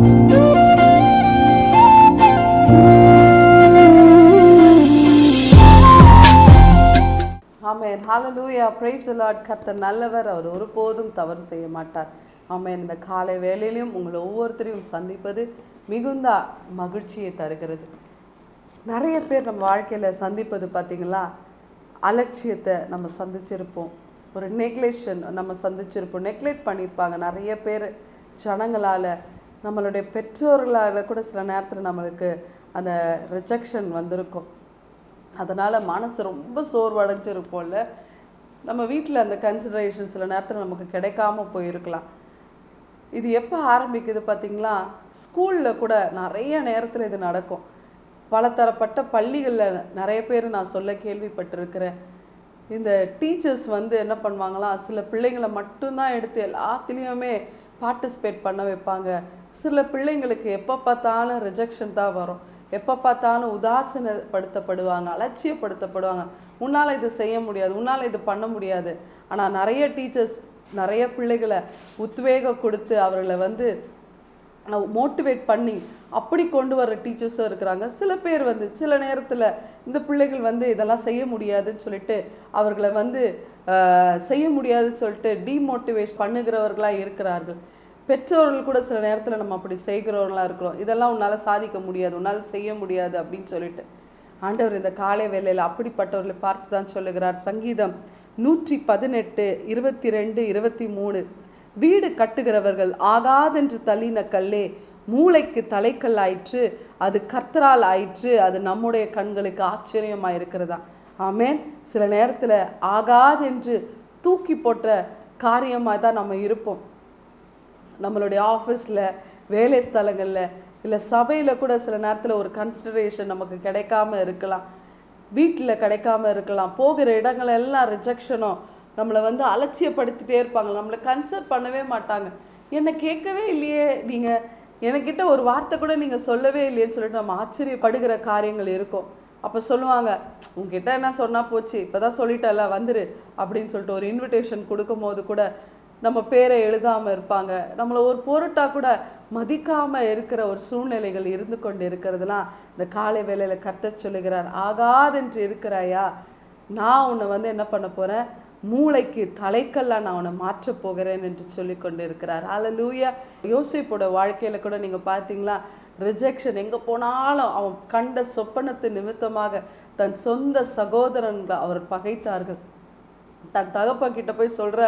Amen. Hallelujah price the கர்த்தர் நல்லவர். அவர் ஒருபோதும் தவறு செய்ய மாட்டார். ஆமென். இந்த காலை வேலையிலையும் உங்களை ஒவ்வொருத்தரையும் சந்திப்பது மிகுந்த மகிழ்ச்சியை தருகிறது. நிறைய பேர் நம்ம வாழ்க்கையில் சந்திப்பது பார்த்திங்களா? அலட்சியத்தை நம்ம சந்திச்சிருப்போம். ஒரு நெக்லேஷன் நம்ம சந்திச்சிருப்போம். நெக்லெக்ட் பண்ணியிருப்பாங்க. நிறைய பேர் ஜனங்களால் நம்மளுடைய பெற்றோர்களால் கூட சில நேரத்தில் நம்மளுக்கு அந்த ரிஜெக்ஷன் வந்திருக்கும். அதனால் மனசு ரொம்ப சோர்வடைஞ்சிருப்போம்ல நம்ம வீட்டில் அந்த கன்சிடரேஷன் சில நேரத்தில் நமக்கு கிடைக்காம போயிருக்கலாம். இது எப்போ ஆரம்பிக்குது பார்த்தீங்களா ஸ்கூலில் கூட நிறைய நேரத்தில் இது நடக்கும். பலதரப்பட்ட பள்ளிகளில் நிறைய பேர் நான் சொல்ல கேள்விப்பட்டிருக்கிறேன். இந்த டீச்சர்ஸ் வந்து என்ன பண்ணுவாங்களாம் சில பிள்ளைங்களை மட்டும்தான் எடுத்து எல்லாத்துலேயுமே பார்ட்டிசிபேட் பண்ண வைப்பாங்க. சில பிள்ளைங்களுக்கு எப்போ பார்த்தாலும் ரிஜெக்ஷன் தான் வரும். எப்போ பார்த்தாலும் உதாசீனப்படுத்தப்படுவாங்க அலட்சியப்படுத்தப்படுவாங்க. உன்னால் இது செய்ய முடியாது உன்னால் இது பண்ண முடியாது. ஆனால் நிறைய டீச்சர்ஸ் நிறைய பிள்ளைகளை உத்வேகம் கொடுத்து அவர்களை வந்து மோட்டிவேட் பண்ணி அப்படி கொண்டு வர டீச்சர்ஸும் இருக்கிறாங்க. சில பேர் வந்து சில நேரத்தில் இந்த பிள்ளைகள் வந்து இதெல்லாம் செய்ய முடியாதுன்னு சொல்லிட்டு அவர்களை வந்து செய்ய முடியாதுன்னு சொல்லிட்டு டீமோட்டிவேட் பண்ணுகிறவர்களாக இருக்கிறார்கள். பெற்றோர்கள் கூட சில நேரத்தில் நம்ம அப்படி செய்கிறவர்களாக இருக்கிறோம். இதெல்லாம் உன்னால் சாதிக்க முடியாது உன்னால் செய்ய முடியாது அப்படின்னு சொல்லிட்டு. ஆண்டவர் இந்த காலை வேலையில் அப்படிப்பட்டவர்களை பார்த்து தான் சொல்லுகிறார். சங்கீதம் நூற்றி பதினெட்டு இருபத்தி ரெண்டு இருபத்தி மூணு வீடு கட்டுகிறவர்கள் ஆகாதென்று தள்ளின கல்லே மூளைக்கு தலைக்கல் ஆயிற்று அது கர்த்தரால் ஆயிற்று அது நம்முடைய கண்களுக்கு ஆச்சரியமாக இருக்கிறதா? ஆமேன். சில நேரத்தில் ஆகாதென்று தூக்கி போட்ட காரியமாக தான் நம்ம இருப்போம். நம்மளுடைய ஆஃபீஸில் வேலை ஸ்தலங்களில் இல்லை சபையில் கூட சில நேரத்தில் ஒரு கன்சிடரேஷன் நமக்கு கிடைக்காம இருக்கலாம். வீட்டில் கிடைக்காம இருக்கலாம். போகிற இடங்கள் எல்லாம் ரிஜெக்ஷனும் நம்மளை வந்து அலட்சியப்படுத்திட்டே இருப்பாங்க. நம்மளை கன்சிடர் பண்ணவே மாட்டாங்க. என்னை கேட்கவே இல்லையே நீங்கள் என்கிட்ட ஒரு வார்த்தை கூட நீங்கள் சொல்லவே இல்லையேன்னு சொல்லிட்டு நம்ம ஆச்சரியப்படுகிற காரியங்கள் இருக்கும். அப்போ சொல்லுவாங்க உங்ககிட்ட என்ன சொன்னால் போச்சு? இப்போ தான் சொல்லிட்டல வந்துரு அப்படின்னு சொல்லிட்டு ஒரு இன்விடேஷன் கொடுக்கும்போது கூட நம்ம பேரை எழுதாமல் இருப்பாங்க. நம்மளை ஒரு பொருட்டாக கூட மதிக்காமல் இருக்கிற ஒரு சூழ்நிலைகள் இருந்து கொண்டு இருக்கிறதுலாம் இந்த காலை வேலையில் கர்த்தர் சொல்லுகிறார். ஆகாதென்று இருக்கிறாயா? நான் உன்னை வந்து என்ன பண்ண போகிறேன் மூளைக்கு தலைக்கெல்லாம் நான் உன்னை மாற்றப் போகிறேன் என்று சொல்லி கொண்டு இருக்கிறார் அல்லூயா யோசிப்போட வாழ்க்கையில் கூட நீங்கள் பார்த்தீங்களா? ரிஜெக்ஷன் எங்கே போனாலும் அவன் கண்ட சொப்பனத்து நிமித்தமாக தன் சொந்த சகோதரன்களை அவர் பகைத்தார்கள். தன் தகப்பன் கிட்ட போய் சொல்ற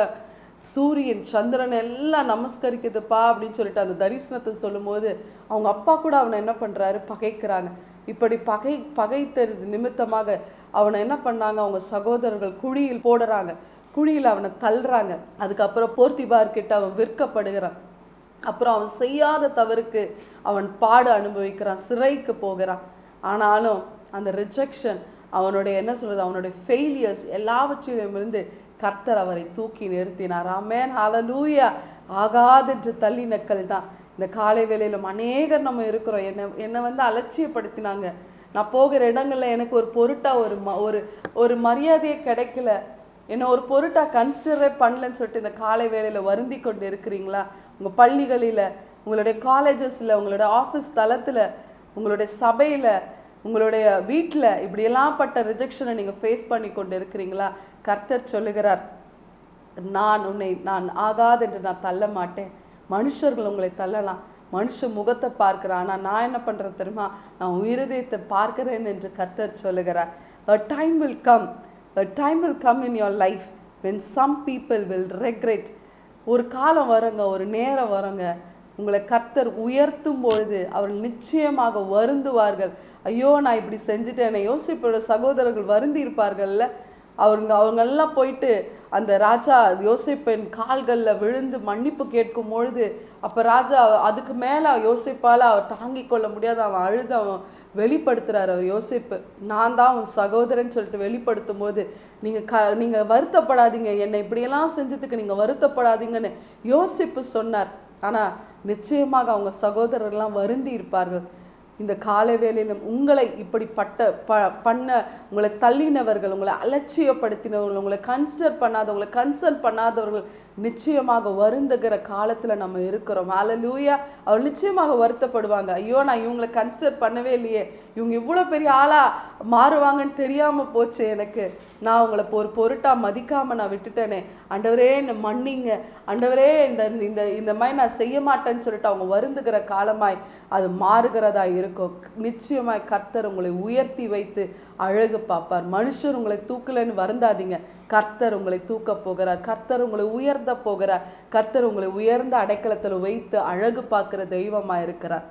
சூரியன் சந்திரன் எல்லாம் நமஸ்கரிக்குதுப்பா அப்படின்னு சொல்லிட்டு அந்த தரிசனத்தை சொல்லும்போது அவங்க அப்பா கூட அவனை என்ன பண்ணுறாரு பகைக்கிறாங்க. இப்படி பகை பகைத்தது நிமித்தமாக அவனை என்ன பண்ணாங்க? அவங்க சகோதரர்கள் குழியில் போடுறாங்க. குழியில் அவனை தள்ளுறாங்க. அதுக்கப்புறம் போர்த்திபார்கிட்ட அவன் விற்கப்படுகிறான். அப்புறம் அவன் செய்யாத தவறுக்கு அவன் பாடு அனுபவிக்கிறான். சிறைக்கு போகிறான். ஆனாலும் அந்த ரிஜெக்ஷன் அவனுடைய என்ன சொல்கிறது அவனுடைய ஃபெயிலியர்ஸ் எல்லாவற்றிலும் இருந்து கர்த்தர் அவரை தூக்கி நிறுத்தினார். ஆமேன். ஹலலூயா ஆகாதென்று தள்ளினக்கள் தான். இந்த காலை வேளையிலும் அநேகர் நம்ம இருக்கிறோம். என்னை என்னை வந்து அலட்சியப்படுத்தினாங்க. நான் போகிற இடங்களில் எனக்கு ஒரு பொருட்டாக ஒரு ம ஒரு ஒரு மரியாதையே கிடைக்கல. என்ன ஒரு பொருட்டாக கன்சிடரே பண்ணலன்னு சொல்லிட்டு இந்த காலை வேலையில் வருந்தி கொண்டு இருக்கிறீங்களா? உங்கள் பள்ளிகளில் உங்களுடைய காலேஜஸில் உங்களுடைய ஆஃபீஸ் தளத்தில் உங்களுடைய சபையில் உங்களுடைய வீட்டில் இப்படியெல்லாம் பட்ட ரிஜெக்ஷனை நீங்கள் ஃபேஸ் பண்ணி கொண்டு இருக்கிறீங்களா கர்த்தர் சொல்லுகிறார் நான் உன்னை நான் ஆகாதென்று நான் தள்ள மாட்டேன். மனுஷர்கள் உங்களை தள்ளலாம். மனுஷ முகத்தை பார்க்கிறேன். ஆனால் நான் என்ன பண்ணுறேன் தெரியுமா? நான் உயிருதயத்தை பார்க்குறேன் பார்க்கிறேன் என்று கர்த்தர் சொல்லுகிறார். A time will come a time will come in your life when some people will regret ஒரு காலம் வருங்க ஒரு நேரம் வருங்க. உங்களை கர்த்தர் உயர்த்தும் பொழுது அவர்கள் நிச்சயமாக வருந்துவார்கள். ஐயோ நான் இப்படி செஞ்சுட்டேனே. யோசிப்போட சகோதரர்கள் வருந்தி இருப்பார்கள்ல அவங்க அவங்கெல்லாம் போயிட்டு அந்த ராஜா யோசிப்பின் கால்களில் விழுந்து மன்னிப்பு கேட்கும் பொழுது அப்போ ராஜா அதுக்கு மேலே யோசிப்பால் அவர் தாங்கிக் கொள்ள முடியாத. அவன் அழுது அவன் வெளிப்படுத்துறாரு அவர் யோசிப்பு. நான் தான் அவன் சகோதரன் சொல்லிட்டு வெளிப்படுத்தும் போது நீங்கள் க நீங்கள் வருத்தப்படாதீங்க. என்னை இப்படியெல்லாம் செஞ்சதுக்கு நீங்கள் வருத்தப்படாதீங்கன்னு யோசிப்பு சொன்னார். ஆனால் நிச்சயமாக அவங்க சகோதரர்லாம் வருந்தி இருப்பார்கள் இந்த காலை வேளையிலும் உங்களை இப்படிப்பட்ட ப பண்ண உங்களை தள்ளினவர்கள் உங்களை அலட்சியப்படுத்தினவர்கள் உங்களை கன்சிடர் பண்ணாதவங்களை கன்சல்ட் பண்ணாதவர்கள் நிச்சயமாக வருந்துகிற காலத்தில் நம்ம இருக்கிறோம். அலலூயா அவர் நிச்சயமாக வருத்தப்படுவாங்க. ஐயோ நான் இவங்களை கன்சிடர் பண்ணவே இல்லையே. இவங்க இவ்வளோ பெரிய ஆளாக மாறுவாங்கன்னு தெரியாமல் போச்சு எனக்கு. நான் அவங்கள ஒரு பொருட்டாக மதிக்காமல் நான் விட்டுட்டேனே. ஆண்டவரே என்னை மன்னிங்க. ஆண்டவரே இந்த இந்த இந்த மாதிரி நான் செய்ய மாட்டேன்னு சொல்லிட்டு அவங்க வருந்துகிற காலமாய் அது மாறுகிறதா இருக்கும் நிச்சயமாய் கர்த்தர் உங்களை உயர்த்தி வைத்து அழகு பார்ப்பார். மனுஷர் உங்களை தூக்கலைன்னு வருந்தாதீங்க. கர்த்தர் உங்களை தூக்க போகிறார். கர்த்தர் உங்களை உயர்த்த போகிறார். கர்த்தர் உங்களை உயர்ந்த அடைக்கலத்தில் வைத்து அழகு பார்க்கிற தெய்வமா இருக்கிறார்.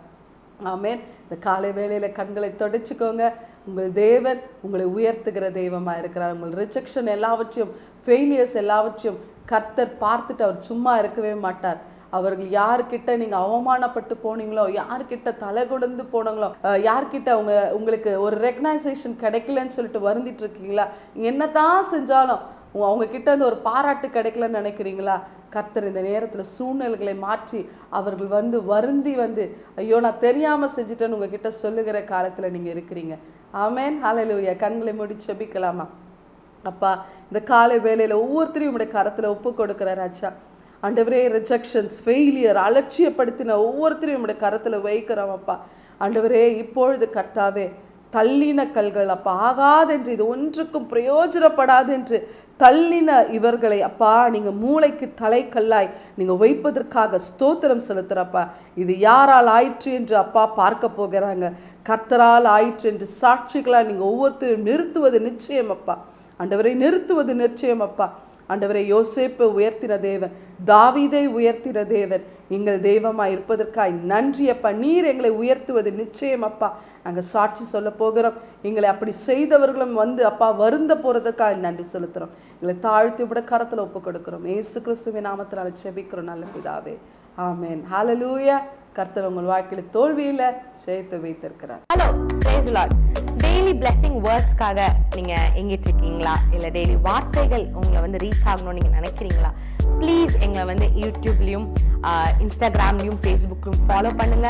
ஆமேன். இந்த காலை வேளையில கண்களை தொடச்சிக்கோங்க. உங்கள் தேவன் உங்களை உயர்த்துகிற தெய்வமா இருக்கிறார். உங்கள் ரிஜெக்ஷன் எல்லாவற்றையும் ஃபெயிலியர்ஸ் எல்லாவற்றையும் கர்த்தர் பார்த்துட்டு அவர் சும்மா இருக்கவே மாட்டார். அவர்கள் யார்கிட்ட நீங்க அவமானப்பட்டு போனீங்களோ யார்கிட்ட தலை கொடுந்து போனாங்களோ யார்கிட்ட அவங்க உங்களுக்கு ஒரு ரெக்கனைசேஷன் கிடைக்கலன்னு சொல்லிட்டு வருந்திட்டு இருக்கீங்களா? நீங்க என்னதான் செஞ்சாலும் அவங்க கிட்ட இருந்து ஒரு பாராட்டு கிடைக்கலன்னு நினைக்கிறீங்களா? கர்த்தர் இந்த நேரத்துல சூழ்நிலைகளை மாற்றி அவர்கள் வந்து வருந்தி வந்து ஐயோ நான் தெரியாம செஞ்சுட்டேன்னு உங்ககிட்ட சொல்லுகிற காலத்துல நீங்க இருக்கிறீங்க. ஆமேன். ஹalleluya. கண்களை மூடி செபிக்கலாமா அப்பா இந்த காலை வேலையில் ஒவ்வொருத்தரையும் உங்களுடைய கரத்தில் ஒப்பு கொடுக்குற ராஜா. ஆண்டவரே ரிஜெக்ஷன்ஸ் ஃபெயிலியர் அலட்சியப்படுத்தின ஒவ்வொருத்தரையும் நம்முடைய கரத்தில் வைக்கிறோம் அப்பா. ஆண்டவரே இப்பொழுது கர்த்தாவே தள்ளின கல்கள் அப்பா ஆகாதென்று இது ஒன்றுக்கும் பிரயோஜனப்படாது என்று தள்ளின இவர்களை அப்பா நீங்கள் மூளைக்கு தலைக்கல்லாய் நீங்கள் வைப்பதற்காக ஸ்தோத்திரம் செலுத்துறப்பா. இது யாரால் ஆயிற்று என்று அப்பா பார்க்க போகிறாங்க. கர்த்தரால் ஆயிற்று என்று சாட்சிகளாக நீங்கள் ஒவ்வொருத்தரும் நிறுத்துவது நிச்சயம் அப்பா. ஆண்டவரை நிறுத்துவது நிச்சயம் அப்பா. ஆண்டவரை யோசேப்பை உயர்த்தின தேவன் தாவீதை உயர்த்தின தேவன் எங்கள் தெய்வமாக இருப்பதற்காய் நன்றி அப்பா. நீர் எங்களை உயர்த்துவது நிச்சயம் அப்பா. நாங்கள் சாட்சி சொல்ல போகிறோம். எங்களை அப்படி செய்தவர்களும் வந்து அப்பா வருந்த போகிறதுக்காக நன்றி செலுத்துகிறோம். எங்களை தாழ்த்தி விட கரத்தில் ஒப்பு கொடுக்கிறோம். ஏசு கிறிஸ்துவின் நாமத்தில் செபிக்கிறோம் நல்ல பிதாவே. ஆமேன். ஹலலூயா கர்த்தர் உங்கள் வாழ்க்கையில் தோல்வியில் சேர்த்து வைத்திருக்கிறார். ஹலோ டெய்லி பிளெஸிங் வேர்ட்ஸ்க்காக நீங்க எங்கிட்டு இருக்கீங்களா இல்ல டெய்லி வார்த்தைகள் உங்களை வந்து ரீச் ஆகணும்னு நீங்க நினைக்கிறீங்களா? ப்ளீஸ் எங்களை வந்து யூடியூப்லயும் இன்ஸ்டாகிராம்லயும் ஃபேஸ்புக்லயும் ஃபாலோ பண்ணுங்க.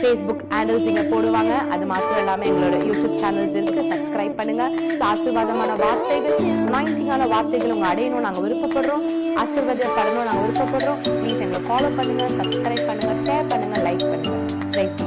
ஃபேஸ்புக் ஹேண்டில்ஸ் இங்கே போடுவாங்க. அது மாத்திரம் இல்லாமல் எங்களோட யூடியூப் சேனல்ஸ் இருக்கு. சப்ஸ்கிரைப் பண்ணுங்க. ஆசீர்வாதமான வார்த்தைகள் அனாயிண்டிங்கான வார்த்தைகள் உங்க அடையணும் நாங்கள் விருப்பப்படுறோம். ஆசீர்வாதப்படணும் நாங்கள் விருப்பப்படுறோம். ப்ளீஸ் எங்களை ஃபாலோ பண்ணுங்க சப்ஸ்கிரைப் பண்ணுங்க ஷேர் பண்ணுங்க லைக் பண்ணுங்க. ப்ரைஸ்